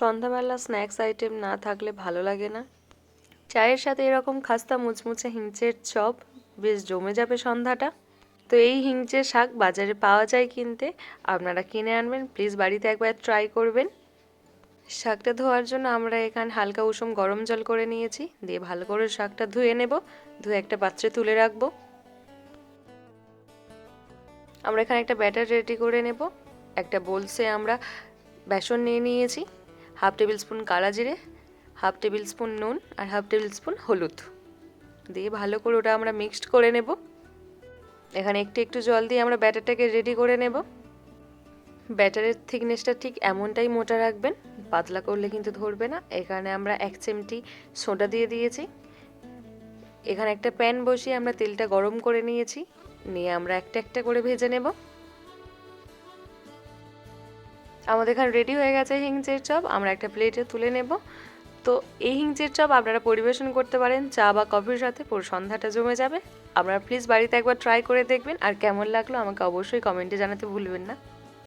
সন্ধ্যাবেলা snacks item না থাকলে ভালো লাগে না। চায়ের সাথে এরকম খাস্তা মুচমুচে হিংচের চপ, বেশ জমে যাবে সন্ধ্যাটা। তো এই হিংচের শাক বাজারে পাওয়া যায় কিনতে। আপনারা কিনে আনবেন প্লিজ বাড়িতে একবার ট্রাই করবেন। শাকটা ধোয়ার জন্য আমরা এখানে হালকা উষুম গরম জল করে নিয়েছি। দিয়ে ভালো করে শাকটা ধুয়ে নেব। ধুয়ে একটা পাত্রে তুলে রাখব। আমরা এখানে একটা ব্যাটার রেডি করে নেব। একটা বোলসে আমরা বেসন নিয়ে নিয়েছি। হাফ টেবিল স্পুন কালা জিরে, হাফ টেবিল স্পুন নুন আর হাফ টেবিল স্পুন হলুদ। দিয়ে ভালো করে ওটা আমরা মিক্সড করে নেব। এখানে একটু একটু জল দিয়ে আমরা ব্যাটারটাকে রেডি করে নেব। ব্যাটারের থিকনেসটা ঠিক এমনটাই মোটা রাখবেন, পাতলা করলে কিন্তু ধরবে না। এখানে আমরা এক চিমটি সোডা দিয়ে দিয়েছি। এখানে একটা প্যান বসিয়ে আমরা তেলটা গরম করে নিয়েছি। নিয়ে আমরা একটা একটা করে ভেজে নেব। আমাদের এখানে রেডি হয়ে গেছে হিংচের চপ, আমরা একটা প্লেটে তুলে নেব। তো এই হিংচের চপ আপনারা পরিবেশন করতে পারেন, চা বা কফির সাথে, পুরো সন্ধ্যাটা জমে যাবে। আপনারা প্লিজ বাড়িতে একবার ট্রাই করে দেখবেন, আর কেমন লাগল আমাকে অবশ্যই কমেন্টে জানাতে ভুলবেন না।